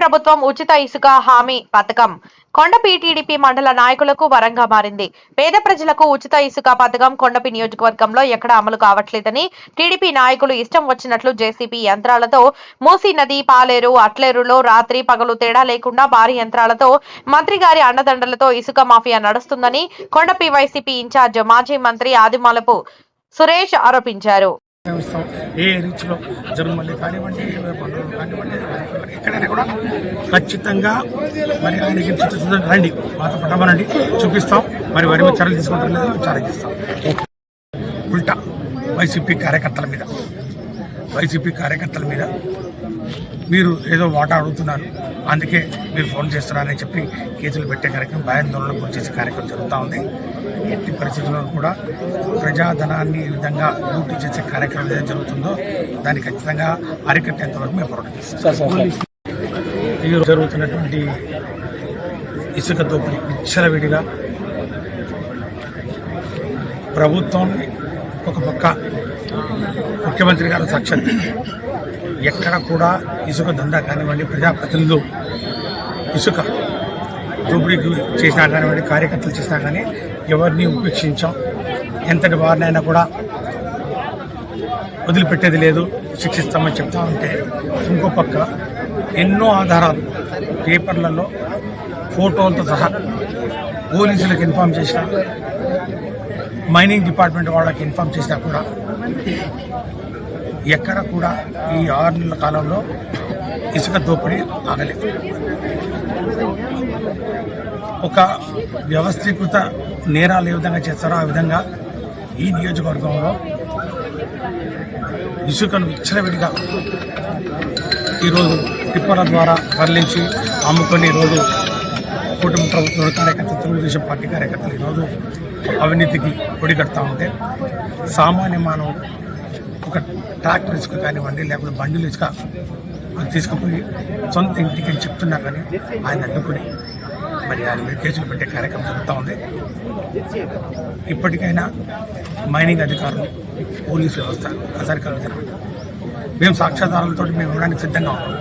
ప్రభుత్వం ఉచిత ఇసుక హామీ పథకం. కొండపి టీడీపీ మండల నాయకులకు వరంగా మారింది. పేద ప్రజలకు ఉచిత ఇసుక పథకం కొండపి నియోజకవర్గంలో ఎక్కడ అమలు కావట్లేదని టీడీపీ నాయకులు ఇష్టం వచ్చినట్లు జేసీబీ యంత్రాలతో మూసీ నది పాలేరు అట్లేరులో రాత్రి పగలు తేడా లేకుండా భారీ యంత్రాలతో మంత్రి గారి అండదండలతో ఇసుక మాఫియా నడుస్తుందని కొండపి వైసీపీ ఇన్ఛార్జ్ మాజీ మంత్రి ఆదిమాలపు సురేష్ ఆరోపించారు. ఏ రీచ్లో జరుగుమల్లి కానివ్వండి పండుగలు కానివ్వండి ఎక్కడ కూడా ఖచ్చితంగా మరి ఆయనకి చిత్తశుద్ధి రండి మాతో పట్టమనండి చూపిస్తాం. మరి వారి మీద చర్యలు తీసుకుంటారు లేదా చేస్తాం. ఉల్టా వైసీపీ కార్యకర్తల మీద. వైసీపీ కార్యకర్తల మీద మీరు ఏదో వాటా అడుగుతున్నారు. అందుకే మీరు ఫోన్ చేస్తున్నారని చెప్పి కేసులు పెట్టే కార్యక్రమం భయాందోళనకు గురి చేసే కార్యక్రమం జరుగుతూ ఉంది. ఎట్టి పరిస్థితుల్లో కూడా ప్రజాధనాన్ని ఈ విధంగా లూటీ చేసే కార్యక్రమం ఏదైతే జరుగుతుందో దాన్ని ఖచ్చితంగా అరికట్టేంత వరకు మేము పోరాటం చేస్తాం. ఈరోజు జరుగుతున్నటువంటి ఇసుక దోపిడీ విచ్చలవిడిగా ప్రభుత్వం ఒక పక్క ముఖ్యమంత్రి గారు సాక్ష్యం ఎక్కడ కూడా ఇసుక దందా కానివ్వండి ప్రజాప్రతినిధులు ఇసుక దోపిడీకి చేసినా కానివ్వండి కార్యకర్తలు చేసినా కానీ ఎవరిని ఉపేక్షించాం? ఎంతటి వారినైనా కూడా వదిలిపెట్టేది లేదు శిక్షిస్తామని చెప్తా ఉంటే ఇంకో పక్క ఎన్నో ఆధారాలు పేపర్లలో ఫోటోలతో సహా పోలీసులకు ఇన్ఫామ్ చేసిన మైనింగ్ డిపార్ట్మెంట్ వాళ్ళకి ఇన్ఫామ్ చేసినా కూడా ఎక్కడ కూడా ఈ ఆరు నెలల కాలంలో ఇసుక దోపిడీ ఆగలేదు. ఒక వ్యవస్థీకృత నేరాలు ఏ విధంగా చేస్తారో ఆ విధంగా ఈ నియోజకవర్గంలో ఇసుకను విచ్చలవిడిగా ఈరోజు టిప్పర్ల ద్వారా తరలించి అమ్ముకొని ఈరోజు కూటమి ప్రభుత్వ కార్యకర్తలు తెలుగుదేశం పార్టీ కార్యకర్తలు ఈరోజు అవినీతికి ఒడిగడతా ఉంటే సామాన్య మానవుడు ఒక ట్రాక్టర్ ఇసుక కానివ్వండి లేకపోతే బండిలు ఇసుక అది తీసుకుపోయి సొంత ఇంటికి అని చెప్తున్నా కానీ ఆయన అడ్డుకుని మరి ఆయన మీద కేసులు పెట్టే కార్యక్రమం జరుగుతూ ఉంది. ఇప్పటికైనా మైనింగ్ అధికారులు పోలీసు వ్యవస్థ అసరికలు జరగదు మేము సాక్ష్యాధారాలతో మేము ఇవ్వడానికి సిద్ధంగా ఉన్నాం.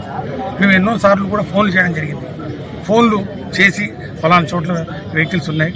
మేము ఎన్నో సార్లు కూడా ఫోన్లు చేయడం జరిగింది. ఫోన్లు చేసి ఫలానా చోట్ల వెహికల్స్ ఉన్నాయి.